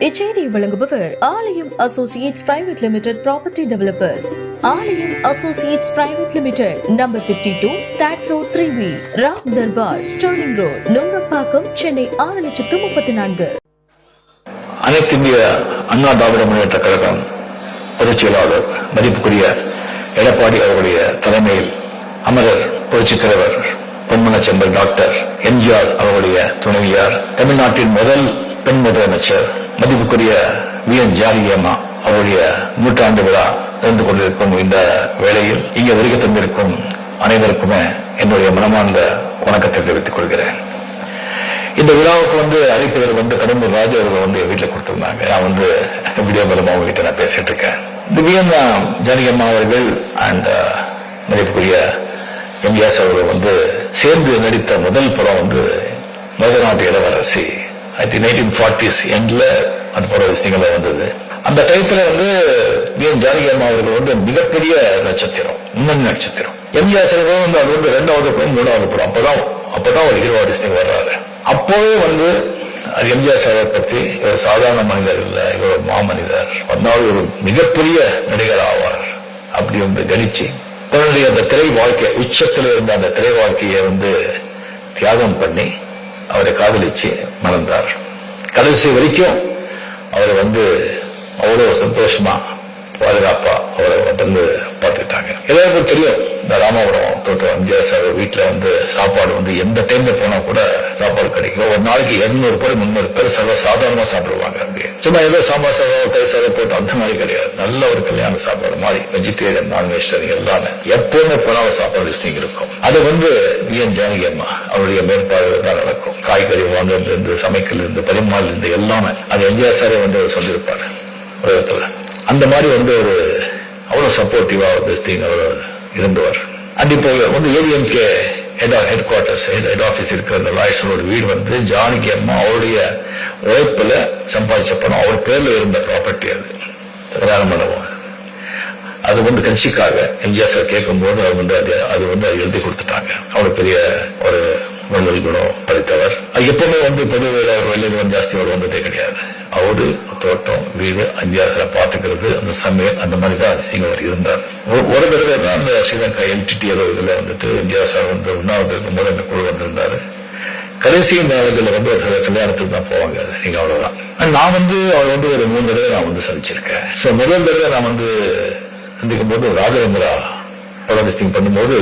இச்செய்தியை வழங்குபவர் Aalayam associates private limited property developers. Aalayam associates private limited number 52 two that road three B Ram Durbar sterling road Nungambakkam Chennai ஆறு லட்சத்து முப்பத்தி நான்கு. அனைத்து இந்திய அண்ணா திராவிட முன்னேற்ற கழகம் பொதுச் செயலாளர் மதிப்புக்குரிய எடப்பாடி அவர்களுடைய தலைமையில் அமரர் புரட்சித் தலைவர் பொன்மனச்செம்பல் டாக்டர் எம்ஜிஆர் அவர்களுடைய துணைவியார் தமிழ்நாட்டின் முதல் பெண் முதலமைச்சர் மதிப்புக்குரிய வி என் ஜானகியம்மா அவருடைய நூற்றாண்டு விழா இருந்து கொண்டிருக்கும் இந்த வேளையில் இங்கே வருகை தந்திருக்கும் அனைவருக்குமே என்னுடைய மனமார்ந்த வணக்கத்தை தெரிவித்துக் கொள்கிறேன். இந்த விழாவுக்கு வந்து அழைப்பவர் வந்து கடம்பூர் ராஜு அவர்கள் வந்து வீட்டில் கொடுத்திருந்தாங்க. நான் வந்து வீடியோ மூலமா உங்ககிட்ட நான் பேசிட்டு இருக்கேன். திடீர்னு ஜானகி அம்மா அவர்கள் அண்ட் uh, மதிப்புக்குரிய எம்ஜிஆர் அவர்கள் வந்து சேர்ந்து நடித்த முதல் படம் வந்து மதுநாட்டு இளவரசி ஐ திங்க் நைன்டீன் ஃபார்ட்டிஸ் எண்ட்ல அந்த படம் விஷயங்கள வந்தது. அந்த டயத்துல வந்து வி. என் ஜானகி அம்மா அவர்கள் வந்து மிகப்பெரிய நட்சத்திரம் முன்னணி நட்சத்திரம். எம்ஜிஆர் அவர்கள் வந்து அது வந்து ரெண்டாவது படம் மூணாவது படம் அப்பதான் அப்பதான் ஒரு ஹீரோ ஆர்டிஸ்ட் வர்றாரு. அப்போவே வந்து அது எம்ஜிஆர் சாரை பத்தி இவர் சாதாரண மனிதர் இல்ல இவர் ஒரு மாமனிதர். வந்தாலும் ஒரு மிகப்பெரிய நடிகர் ஆவார். அப்படி வந்து கணிச்சு தன்னுடைய அந்த திரை வாழ்க்கை உச்சத்தில் இருந்த அந்த திரை வாழ்க்கையை வந்து தியாகம் பண்ணி அவரை காதலிச்சு மணந்தார். கடைசி வரைக்கும் அவரை வந்து அவ்வளவு சந்தோஷமா பாதுகாப்பா அவரை வந்து பார்த்துக்கிட்டாங்க. எல்லாருக்கும் தெரியும். இந்த ராமபுரம் தோட்டம் எம்ஜிஆர் சார் வீட்டுல வந்து சாப்பாடு வந்து எந்த டைம்ல போனா கூட சாப்பாடு கிடைக்கும். ஒரு நாளைக்கு இருநூறு பேர் முன்னூறு பேர் சர்வ சாதாரணமா சாப்பிடுவாங்க அங்கே. சும்மா ஏதோ சாம்பார் சாதம் தயிர் சாதம் போட்டு அந்த மாதிரி கிடையாது. நல்ல ஒரு கல்யாண சாப்பாடு மாதிரி. வெஜிடேரியன் நான்வெஜிடேரியன் எல்லாமே. எப்பவுமே போனாலும் சாப்பாடு விஷயம் இருக்கும். அது வந்து வி என் ஜானகி அம்மா அவருடைய மேற்பார்வை தான் நடக்கும். காய்கறி வாங்கல இருந்து சமைக்கல இருந்து பரிமாறல இருந்து எல்லாமே. அது எம்ஜிஆர் சாரே வந்து அவர் சொல்லியிருப்பாரு. உலகத்துல அந்த மாதிரி வந்து ஒரு அவ்வளவு சப்போர்ட்டிவா ஒரு திங் அவர் இருந்தவர். அண்ட் இப்போ வந்து ADMK head headquarters head office இருக்கிற அந்த லாயர்ஸோட வீடு வந்து ஜானகி அம்மா அவருடைய உழைப்புல சம்பாதிச்ச பணம். அவர் பேர்ல இருந்த ப்ராப்பர்ட்டி அது. பிரதான மண்டபம் அது. வந்து கட்சிக்காக எம்ஜிஆர் சார் கேட்கும்போது அவர் வந்து அது அது வந்து அது எழுதி கொடுத்துட்டாங்க. அவர் பெரிய ஒரு வள்ளல் குணம் படித்தவர். அது எப்பவுமே வந்து பொதுவில் அவர் வள்ளல் ஜாஸ்தி அவர் வந்ததே கிடையாது. அவரு தோட்டம் வீடு அஞ்சாறு பார்த்துக்கிறது அந்த சமையல் அந்த மாதிரி தான் அதிசயம் இருந்தார். ஒரு- ஒரு தடவை தான் அந்த ஸ்ரீலங்கா எல்டிடி ஏதோ இதுல வந்துட்டு எம்ஜிஆர் சார் வந்து உண்ணாவது இருக்கும்போது அந்த குழு வந்திருந்தாரு. கடைசி நாளுகளில் வந்து கல்யாணத்துக்கு தான் போவாங்க நீங்க அவ்வளவுதான். நான் வந்து அவர் வந்து ஒரு மூணு தடவை நான் வந்து சந்திச்சிருக்கேன். ஸோ முதல் தடவை நான் வந்து சந்திக்கும் போது ராகவேந்திரா படம் திங் பண்ணும்போது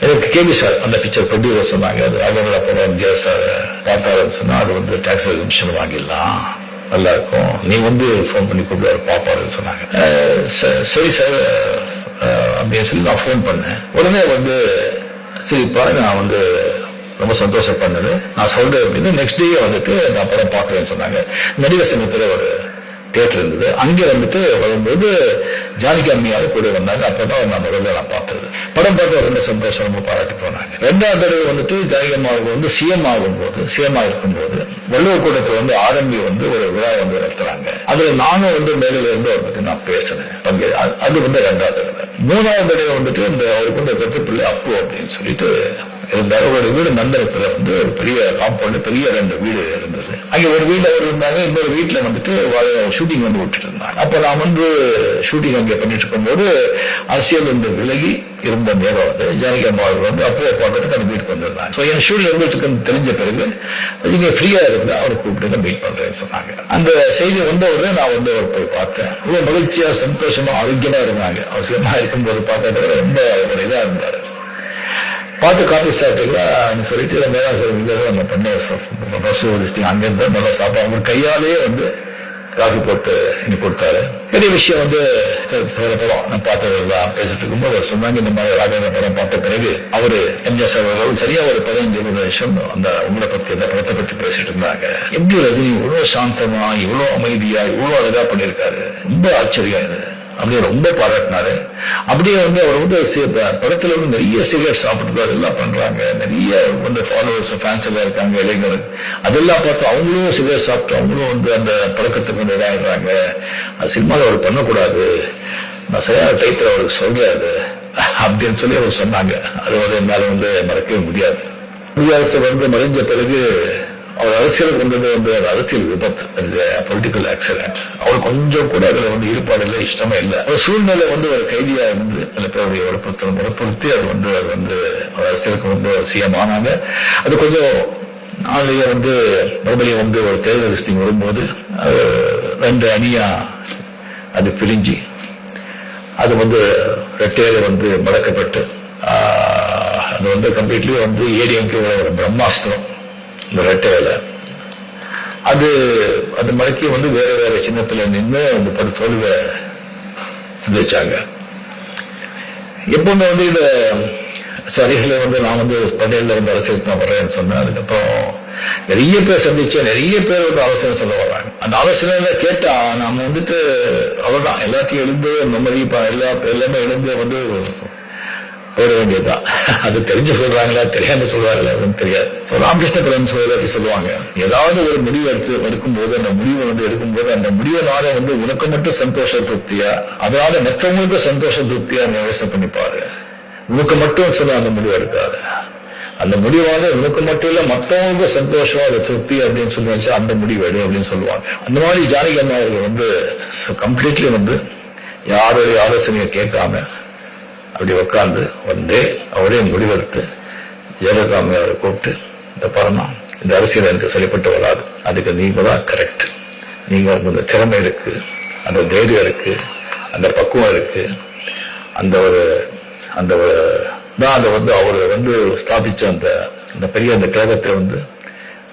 எனக்கு கேபி சார் அந்த பிக்சர் ப்ரொடியூசர் சொன்னாங்க அது ராகவேந்திரா படம் எம்ஜிஆர் சார் பார்த்தாருன்னு சொன்னா அது வந்து டாக்ஸ் எக்ஸிபிஷன் வாங்கிடலாம். நல்லா இருக்கும் நீ வந்து ஃபோன் பண்ணி கூப்பிடுவாரு பாப்பாருன்னு சொன்னாங்க. சரி சார் அப்படின்னு சொல்லி நான் ஃபோன் பண்ணேன். உடனே வந்து சரிப்பா நான் வந்து ரொம்ப சந்தோஷம் பண்ணது நான் சொல்றேன் அப்படின்னு நெக்ஸ்ட் டே வந்துட்டு நான் படம் பார்க்கறேன்னு சொன்னாங்க. நடிகர் சங்கத்துல ஒரு தியேட்டர் இருந்தது. அங்கே வந்துட்டு வரும்போது ஜானகி அம்மையார் கூட வந்தாங்க. அப்பதான் நான் முதல்ல நான் பார்த்தது. படம் பார்த்து ரொம்ப சந்தோஷம் ரொம்ப பாராட்டி போனாங்க. ரெண்டாவது தடவை வந்துட்டு ஜானகி வந்து சிஎம் ஆகும்போது சிஎம் இருக்கும்போது வள்ளுவர் கூட்டத்தில் வந்து ஆரம்பி வந்து ஒரு விழா வந்து நடத்துறாங்க. அதுல நானும் வந்து மேலே இருந்து அவரை பத்தி நான் பேசினேன். பங்கு அது- அது வந்து ரெண்டாவது தடவை. மூணாவது தடவை வந்துட்டு இந்த அவருக்கு வந்து கத்து பிள்ளை அப்பு அப்படின்னு சொல்லிட்டு இருந்தார் அவருடைய வீடு மந்திரத்தில் வந்து ஒரு பெரிய காம்பவுண்ட் பெரிய ரெண்டு வீடு இருந்தது. அங்கே ஒரு வீட்டில் அவர் இருந்தாங்க இன்னொரு வீட்டில் வந்துட்டு ஷூட்டிங் வந்து விட்டுட்டு இருந்தாங்க அப்போ நான் வந்து ஷூட்டிங் அங்கே பண்ணிட்டு இருக்கும்போது அரசியல் வந்து விலகி இருந்த நேரம் அது. ஜானகி அம்மா வந்து அப்போ பார்க்கறதுக்கு அந்த வீட்டுக்கு வந்திருந்தாங்க ஸோ என் ஷூட்டிங் இருந்துட்டு தெரிஞ்ச பிறகு நீங்கள் ஃப்ரீயாக இருந்தால் அவரை கூப்பிட்டு மீட் பண்ணுறேன்னு சொன்னாங்க. அந்த செய்தி வந்தவுடனே நான் வந்து அவர் போய் பார்த்தேன். ரொம்ப மகிழ்ச்சியாக சந்தோஷமாக ஆரோக்கியமாக இருந்தாங்க. அவசியமாக இருக்கும்போது பார்த்தா ரொம்ப ஒரு இதாக இருந்தார். பார்த்து காப்பி சாப்பிட்டீங்களா சொல்லிட்டு மேலா சொல்லுங்க நம்ம பண்ண பஸ் ஓடிச்சிங்க அங்கேருந்து நல்லா சாப்பிட. அவங்க கையாலேயே வந்து காஃபி போட்டு எனக்கு கொடுத்தாரு. பெரிய விஷயம் வந்து சரி, படம் நான் பார்த்ததெல்லாம் பேசிட்டு இருக்கும்போது அவர் சொன்னாங்க இந்த மாதிரி ராஜேந்திர படம் பார்த்த பிறகு அவர் எம்ஜிஆர் சார் அவர்கள் சரியா ஒரு பதினஞ்சு இருபது வருஷம் அந்த உங்களை பத்தி அந்த படத்தை பத்தி பேசிட்டு இருந்தாங்க. எப்படி ரஜினி இவ்வளவு சாந்தமா இவ்வளவு அமைதியா இவ்வளவு அழகா பண்ணியிருக்காரு? ரொம்ப ஆச்சரியம் இது. அப்படியே ரொம்ப பாராட்டினாரு. அப்படியே வந்து அவர் வந்து படத்துல வந்து நிறைய சிகரெட் சாப்பிட்டுதான் எல்லாம் பண்றாங்க. நிறைய வந்து ஃபாலோவர்ஸ் ஃபேன்ஸ் எல்லாம் இருக்காங்க இளைஞர் அதெல்லாம் பார்த்து அவங்களும் சிகரெட் சாப்பிட்டு அவங்களும் வந்து அந்த பழக்கத்துக்கு வந்து இதாகிடுறாங்க அது சினிமாவில் அவர் பண்ணக்கூடாது. நான் சரியான டைத்துல அவருக்கு சொல்றாரு. அது அப்படின்னு சொல்லி அவர் சொன்னாங்க. அது வந்து என்னால் வந்து மறக்கவே முடியாது. குடியரசு வந்து மறைஞ்ச பிறகு அவர் அரசியலுக்கு வந்தது வந்து அது அரசியல் விபத்து. பொலிட்டிக்கல் ஆக்சிடென்ட் அவர் கொஞ்சம் கூட அதுல வந்து ஈடுபாடு இல்லை இஷ்டமே இல்லை. ஒரு சூழ்நிலை வந்து ஒரு கைதியா இருந்து சில பேருடைய வற்புறுத்தல் அது வந்து அது வந்து ஒரு அரசியலுக்கு வந்து ஒரு சிஎம் ஆனாங்க. அது கொஞ்சம் நாளைய வந்து மறுபடியும் வந்து ஒரு தேர்தல் லிஸ்டிங் வரும்போது அது ரெண்டு அணியா அது பிரிஞ்சு அது வந்து ரெட்டையில வந்து மடக்கப்பட்டு அது வந்து கம்ப்ளீட்லி வந்து ஏடிஎம்கே ஒரு பிரம்மாஸ்திரம். இந்த ரெட்டையில அது அது மடக்கி வந்து வேற வேற சின்னத்துல நின்று அந்த படு தோல்வியை சிந்திச்சாங்க. எப்பவுமே வந்து இத சரிகளை வந்து நான் வந்து படையில வந்து அரசியலுக்கு நான் வர்றேன்னு சொன்னேன் அதுக்கப்புறம் நிறைய பேர் சந்திச்சு நிறைய பேர் வந்து ஆலோசனை சொல்ல வர்றாங்க. அந்த ஆலோசனை கேட்டா நாம வந்துட்டு அவ்வளவுதான். எல்லாத்தையும் எழுந்து மெமரி எல்லா எல்லாமே எழுந்து வந்து போயிட வேண்டியதுதான். அது தெரிஞ்சு சொல்றாங்களா தெரியாம சொல்றாங்களா அதுவும் தெரியாது. So, ராமகிருஷ்ண பரம சோதரர் அப்படி சொல்லுவாங்க. ஏதாவது ஒரு முடிவு எடுத்து எடுக்கும் போது அந்த முடிவை வந்து எடுக்கும் போது அந்த முடிவனால வந்து உனக்கு மட்டும் சந்தோஷ திருப்தியா? அதனால மற்றவங்களுக்கு சந்தோஷ திருப்தியா நீ யோசனை உனக்கு மட்டும் சொல்ல அந்த முடிவு எடுக்காது. அந்த முடிவான உனக்கு மட்டும் இல்ல மற்றவங்க சந்தோஷம் அது திருப்தி அப்படின்னு சொல்லி வச்சு அந்த முடிவு எடு அப்படின்னு சொல்லுவாங்க. அந்த மாதிரி ஜானகி அம்மா அவர்கள் வந்து கம்ப்ளீட்லி வந்து யாருடைய ஆலோசனையை கேட்காம அப்படி உட்கார்ந்து வந்து அவரே முடிவெடுத்து ஜெயலலிதா அவரை கூப்பிட்டு இந்த பரமா இந்த அரசியல் எனக்கு சரிப்பட்டு வராது. அதுக்கு நீங்க தான் கரெக்ட் நீங்க உங்களுக்கு இந்த திறமை இருக்கு அந்த தைரியம் இருக்கு அந்த பக்குவம் இருக்கு. அந்த ஒரு அந்த ஒரு தான் அதை வந்து அவர் வந்து ஸ்தாபிச்ச அந்த அந்த பெரிய அந்த கழகத்தை வந்து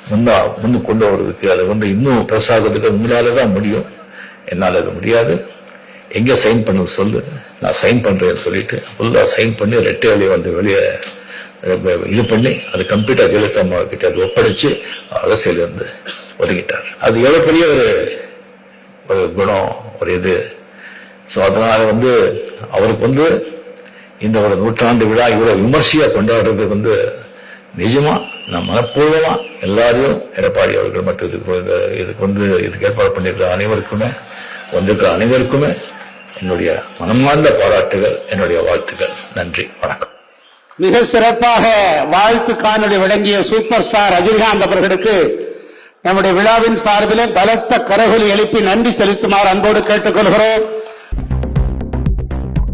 முன்னா முன்னு கொண்டு வர்றதுக்கு அதை வந்து இன்னும் பெருசாகிறதுக்கு உங்களால தான் முடியும். என்னால் அது முடியாது. எங்க சைன் பண்ண சொல்லு. நான் சைன் பண்றேன்னு சொல்லிட்டு ஃபுல்லா சைன் பண்ணி ரெட்டை வழியை வந்து வெளியே இது பண்ணி அது கம்ப்யூட்டர் ஜெயலலிதா அம்மா கிட்ட அது ஒப்படைச்சு அரசியல் வந்து ஒதுக்கிட்டார். அது எவ்வளவு பெரிய ஒரு ஒரு குணம் ஒரு இது. ஸோ அதனால வந்து அவருக்கு வந்து இந்த ஒரு நூற்றாண்டு விழா இவ்வளவு விமர்சையா கொண்டாடுறது வந்து நிஜமா நான் மனப்பூர்வமா எல்லாரையும் எடப்பாடி அவர்கள் மட்டும் இதுக்கு இதுக்கு வந்து இதுக்கு ஏற்பாடு பண்ணியிருக்கிற அனைவருக்குமே வந்திருக்கிற அனைவருக்குமே என்னுடைய மனமார்ந்த பாராட்டுகள் என்னுடைய வாழ்த்துக்கள் நன்றி வணக்கம். மிக சிறப்பாக வாழ்த்து காணொலி வழங்கிய சூப்பர் ஸ்டார் ரஜினிகாந்த் அவர்களுக்கு நம்முடைய விழாவின் சார்பிலே பலத்த கரகுலி எழுப்பி நன்றி செலுத்துமாறு அன்போடு கேட்டுக்கொள்கிறோம்.